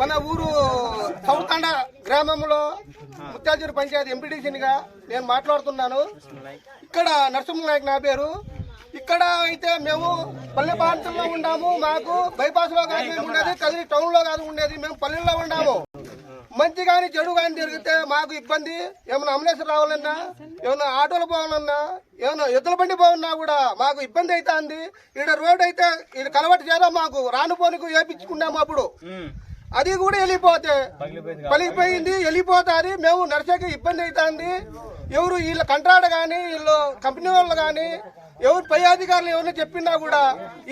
మన ఊరు సౌతండ గ్రామంలో ముత్యాజూరు పంచాయతీ ఎంపీటీసీనిగా నేను మాట్లాడుతున్నాను. ఇక్కడ నరసింహ నాయక్ నా పేరు. ఇక్కడ అయితే మేము పల్లె ప్రాంతంలో ఉన్నాము. మాకు బైపాస్లో కాదు ఉండేది కదిరి టౌన్లో కాదు ఉండేది మేము పల్లెల్లో ఉన్నాము. మంచి కానీ చెడు కానీ జరిగితే మాకు ఇబ్బంది. ఏమైనా అంబులెన్స్ రావాలన్నా ఏమైనా ఆటోలు పోవాలన్నా ఏమైనా ఎద్దుల బండి పోవాలన్నా కూడా మాకు ఇబ్బంది అవుతుంది ఇక్కడ రోడ్ అయితే ఇది కలవటి చేద్దాం మాకు. రానుపోనికి వేపించుకున్నాము అప్పుడు. అది కూడా వెళ్ళిపోతే. పలిగిపోయింది వెళ్ళిపోతాది. మేము నడిచేకి ఇబ్బంది అవుతుంది. ఎవరు వీళ్ళ కంట్రాడ కానీ వీళ్ళు కంపెనీ వాళ్ళు కానీ ఎవరు పై అధికారులు ఎవరైనా చెప్పినా కూడా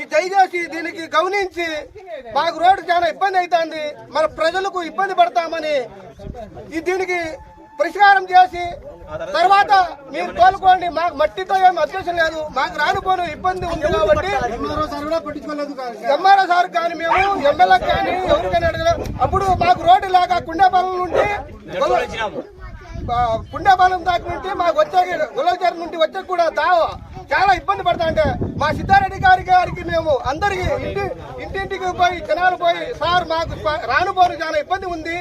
ఈ దయచేసి దీనికి గమనించి మాకు రోడ్డు చాలా ఇబ్బంది అవుతుంది. మన ప్రజలకు ఇబ్బంది పడతామని ఈ దీనికి పరిష్కారం చేసి తర్వాత మీరు కోలుకోండి మాకు మట్టితో ఏం అభ్యసం లేదు. మాకు రానుకోను ఇబ్బంది ఉంది కాబట్టి ఎంఆర్ఓ సార్ కానీ మేము ఎమ్మెల్యే కానీ ఎవరికైనా అప్పుడు మాకు రోడ్డు లేక కుండపాలెం నుండి కుండపాలెం దాకా నుండి మాకు వచ్చే గులాచారి నుండి వచ్చే కూడా దావ చాలా ఇబ్బంది పడతా అంటే మా సిద్ధారెడ్డి గారి గారికి మేము అందరికి ఇంటి ఇంటింటికి పోయి జనాలు పోయి సార్ మాకు రానుపోను చాలా ఇబ్బంది ఉంది.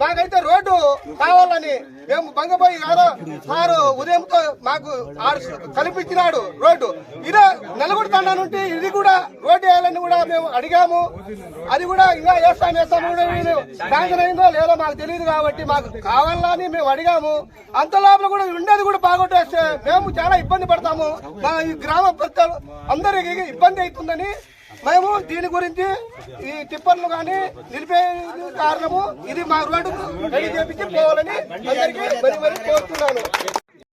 మాకైతే రోడ్డు కావాలని మేము బంగపోయి గారు? సారు ఉదయంతో మాకు ఆడు కల్పించినాడు రోడ్డు. ఇదే నలుగురు తండా నుండి ఇది కూడా రోడ్డు వేయాలని కూడా మేము అడిగాము. అది కూడా ఇంకా వేస్తాం వేస్తాము కూడా శాంక్షన్ అయిందో లేదో మాకు తెలియదు కాబట్టి మాకు కావాలని మేము అడిగాము. అంత లోపల కూడా ఉండేది కూడా బాగొట్టేస్తే మేము చాలా ఇబ్బంది పడతాము. మా ఈ గ్రామ ప్రజలు అందరికి ఇబ్బంది అవుతుందని మేము దీని గురించి ఈ టిప్పర్లు కానీ నిలిపే కారణము ఇది మా రోడ్డు రెడీ చేపించి పోవాలని అందరికీ మరి మరి కోరుతున్నాను.